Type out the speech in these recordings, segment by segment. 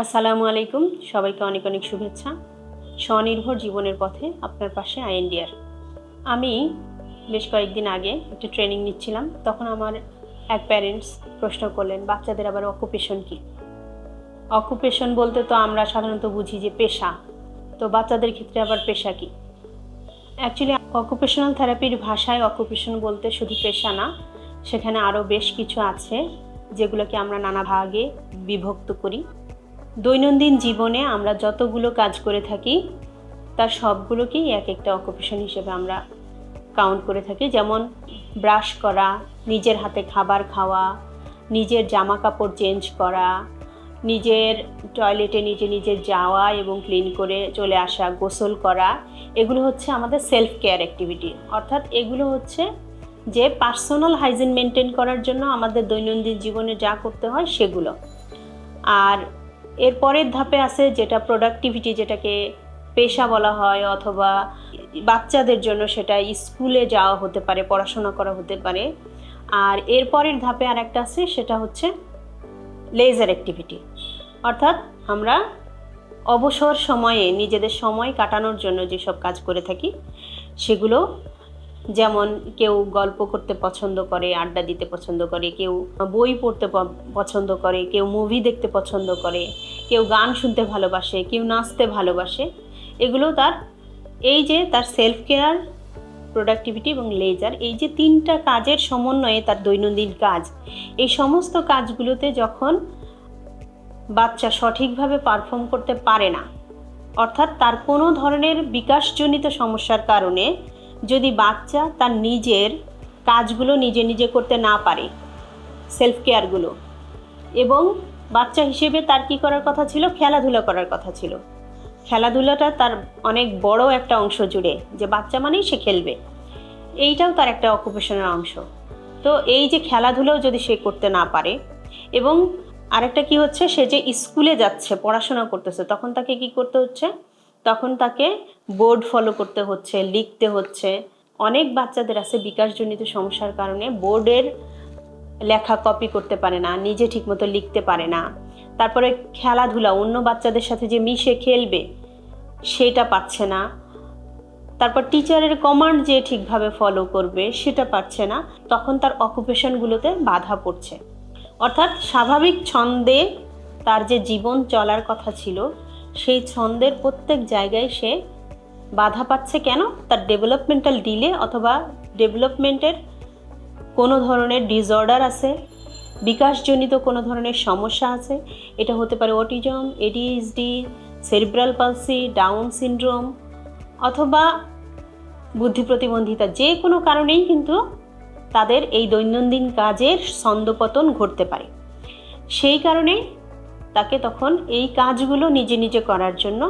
আসসালামু আলাইকুম। সবাইকে অনেক অনেক শুভেচ্ছা। স্বনির্ভর জীবনের পথে আপনার পাশে আইএনডিআর আমি বেশ কয়েকদিন আগে একটা ট্রেনিং নিচ্ছিলাম। তখন আমার এক প্যারেন্টস প্রশ্ন করলেন, বাচ্চাদের আবার অকুপেশন কি? অকুপেশন বলতে তো আমরা সাধারণত বুঝি যে পেশা। তো বাচ্চাদের ক্ষেত্রে আবার পেশা কি? অ্যাকচুয়ালি অকুপেশনাল থেরাপির ভাষায় অকুপেশন বলতে শুধু পেশা না, সেখানে আরও বেশ কিছু আছে যেগুলোকে আমরা নানা ভাগে বিভক্ত করি। দৈনন্দিন জীবনে আমরা যতগুলো কাজ করে থাকি, তার সবগুলোকেই এক একটা অকুপেশন হিসেবে আমরা কাউন্ট করে থাকি। যেমন ব্রাশ করা, নিজের হাতে খাবার খাওয়া, নিজের জামা কাপড় চেঞ্জ করা, নিজের টয়লেটে নিজে নিজে যাওয়া এবং ক্লিন করে চলে আসা, গোসল করা, এগুলো হচ্ছে আমাদের সেলফ কেয়ার অ্যাক্টিভিটি অর্থাৎ এগুলো হচ্ছে যে পার্সোনাল হাইজিন মেনটেন করার জন্য আমাদের দৈনন্দিন জীবনে যা করতে হয় সেগুলো। আর এর পরের ধাপে আছে যেটা প্রোডাক্টিভিটি যেটাকে পেশা বলা হয় অথবা বাচ্চাদের জন্য সেটা স্কুলে যাওয়া হতে পারে, পড়াশোনা করা হতে পারে। আর এর পরের ধাপে আর একটা আছে, সেটা হচ্ছে লেজার অ্যাক্টিভিটি অর্থাৎ আমরা অবসর সময়ে নিজেদের সময় কাটানোর জন্য যেসব কাজ করে থাকি, সেগুলো যেমন কেউ গল্প করতে পছন্দ করে, আড্ডা দিতে পছন্দ করে, কেউ বই পড়তে পছন্দ করে, কেউ মুভি দেখতে পছন্দ করে, কেউ গান শুনতে ভালোবাসে, কেউ নাচতে ভালোবাসে। এগুলো তার, এই যে তার সেলফ কেয়ার প্রোডাক্টিভিটি এবং লেজার এই যে তিনটা কাজের সমন্বয়ে তার দৈনন্দিন কাজ। এই সমস্ত কাজগুলোতে যখন বাচ্চা সঠিকভাবে পারফর্ম করতে পারে না, অর্থাৎ তার কোনো ধরনের বিকাশজনিত সমস্যার কারণে যদি বাচ্চা তার নিজের কাজগুলো নিজে নিজে করতে না পারে সেলফ কেয়ারগুলো এবং বাচ্চা হিসেবে তার কি করার কথা ছিল? খেলাধুলা করার কথা ছিল। খেলাধুলাটা তার অনেক বড় একটা অংশ জুড়ে, যে বাচ্চা মানেই সে খেলবে। এইটাও তার একটা অকুপেশনের অংশ। তো এই যে খেলাধুলাও যদি সে করতে না পারে, এবং আরেকটা কি হচ্ছে? সে যে স্কুলে যাচ্ছে, পড়াশোনা করতেছে, তখন তাকে কি করতে হচ্ছে? তখন তাকে বোর্ড ফলো করতে হচ্ছে, লিখতে হচ্ছে। অনেক বাচ্চাদের আছে বিকাশজনিত সমস্যার কারণে বোর্ডের লেখা কপি করতে পারে না, নিজে ঠিকমতো লিখতে পারে না। তারপরে খেলাধুলা, অন্য বাচ্চাদের সাথে যে মিশে খেলবে, সেটা পাচ্ছে না। তারপর টিচারের কমান্ড যে ঠিকভাবে ফলো করবে, সেটা পারছে না। তখন তার অকুপেশনগুলোতে বাধা পড়ছে। অর্থাৎ স্বাভাবিক ছন্দে তার যে জীবন চলার কথা ছিল সেই ছন্দের প্রত্যেক জায়গায় সে বাধা পাচ্ছে কেন? তার ডেভেলপমেন্টাল ডিলে অথবা ডেভেলপমেন্টের কোনো ধরনের ডিসঅর্ডার আছে, বিকাশজনিত কোনো ধরনের সমস্যা আছে, এটা হতে পারে autism ADHD cerebral palsy Down syndrome অথবা বুদ্ধি প্রতিবন্ধিতা, যে কোনো কারণেই কিন্তু তাদের এই দৈনন্দিন কাজের ছন্দপতন ঘটতে পারে। সেই কারণে তাকে তখন এই কাজগুলো নিজে নিজে করার জন্য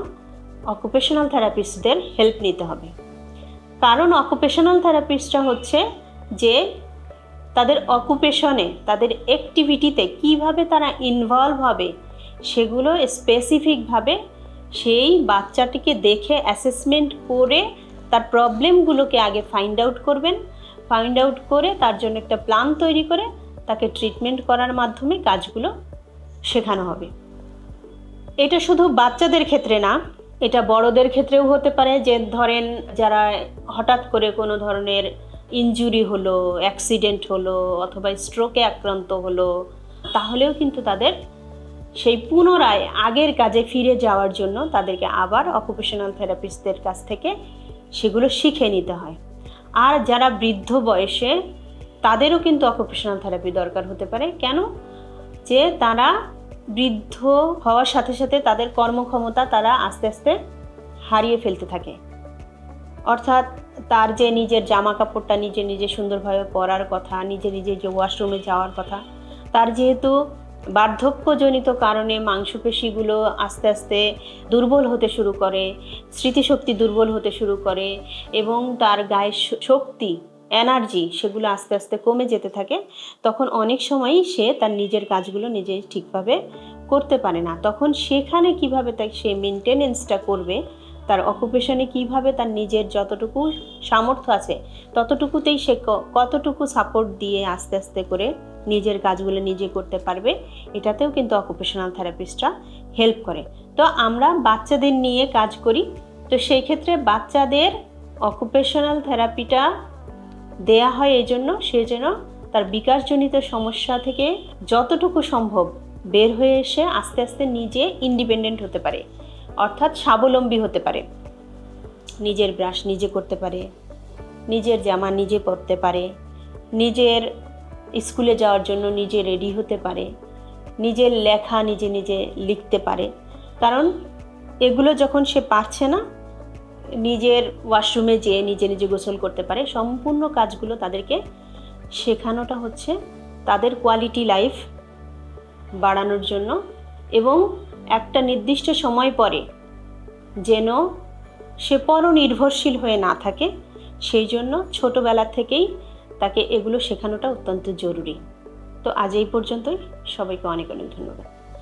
অকুপেশনাল থেরাপিস্টদের হেল্প নিতে হবে। কারণ অকুপেশনাল থেরাপিস্টরা হচ্ছে যে তাদের অকুপেশনে তাদের অ্যাক্টিভিটিতে কীভাবে তারা ইনভলভ হবে, সেগুলো স্পেসিফিকভাবে সেই বাচ্চাটিকে দেখে অ্যাসেসমেন্ট করে তার প্রবলেমগুলোকে আগে ফাইন্ড আউট করবেন ফাইন্ড আউট করে তার জন্য একটা প্ল্যান তৈরি করে তাকে ট্রিটমেন্ট করার মাধ্যমে কাজগুলো শেখানো হবে। এটা শুধু বাচ্চাদের ক্ষেত্রে না, এটা বড়দের ক্ষেত্রেও হতে পারে যে ধরেন যারা হঠাৎ করে কোনো ধরনের ইনজুরি হলো অ্যাক্সিডেন্ট হলো অথবা স্ট্রোকে আক্রান্ত হলো, তাহলেও কিন্তু তাদের সেই পুনরায় আগের কাজে ফিরে যাওয়ার জন্য তাদেরকে আবার অকুপেশনাল থেরাপিস্টদের কাছ থেকে সেগুলো শিখে নিতে হয়। আর যারা বৃদ্ধ বয়সে, তাদেরও কিন্তু অকুপেশনাল থেরাপি দরকার হতে পারে। কেন? যে তারা বৃদ্ধ হওয়ার সাথে সাথে তাদের কর্মক্ষমতা তারা আস্তে আস্তে হারিয়ে ফেলতে থাকে। অর্থাৎ তার যে নিজের জামা কাপড়টা নিজে নিজে সুন্দরভাবে পরার কথা, নিজে নিজে যে ওয়াশরুমে যাওয়ার কথা, তার যেহেতু বার্ধক্যজনিত কারণে মাংসপেশিগুলো আস্তে আস্তে দুর্বল হতে শুরু করে, স্মৃতিশক্তি দুর্বল হতে শুরু করে এবং তার গায়ের শক্তি এনার্জি সেগুলো আস্তে আস্তে কমে যেতে থাকে, তখন অনেক সময়ই সে তার নিজের কাজগুলো নিজে ঠিকভাবে করতে পারে না। তখন সেখানে কীভাবে তাই সে মেনটেনেন্সটা করবে, তার অকুপেশনে কীভাবে তার নিজের যতটুকু সামর্থ্য আছে, ততটুকুতেই সে কতটুকু সাপোর্ট দিয়ে আস্তে আস্তে করে নিজের কাজগুলো নিজে করতে পারবে, এটাতেও কিন্তু অকুপেশনাল থেরাপিস্টরা হেল্প করে। তো আমরা বাচ্চাদের নিয়ে কাজ করি, তো সেই ক্ষেত্রে বাচ্চাদের অকুপেশনাল থেরাপিটা দেয়া হয় এই জন্য সে যেন তার বিকাশজনিত সমস্যা থেকে যতটুকু সম্ভব বের হয়ে এসে আস্তে আস্তে নিজে ইন্ডিপেন্ডেন্ট হতে পারে, অর্থাৎ স্বাবলম্বী হতে পারে। নিজের ব্রাশ নিজে করতে পারে, নিজের জামা নিজে পরতে পারে, নিজের স্কুলে যাওয়ার জন্য নিজে রেডি হতে পারে, নিজের লেখা নিজে নিজে লিখতে পারে। কারণ এগুলো যখন সে পারছে না নিজের ওয়াশরুমে যেয়ে নিজে নিজে গোসল করতে পারে। সম্পূর্ণ কাজগুলো তাদেরকে শেখানোটা হচ্ছে তাদের কোয়ালিটি লাইফ বাড়ানোর জন্য এবং একটা নির্দিষ্ট সময় পরে যেন সে পরনির্ভরশীল হয়ে না থাকে, সেই জন্য ছোটোবেলা থেকেই তাকে এগুলো শেখানোটা অত্যন্ত জরুরি। তো আজ এই পর্যন্তই। সবাইকে অনেক অনেক ধন্যবাদ।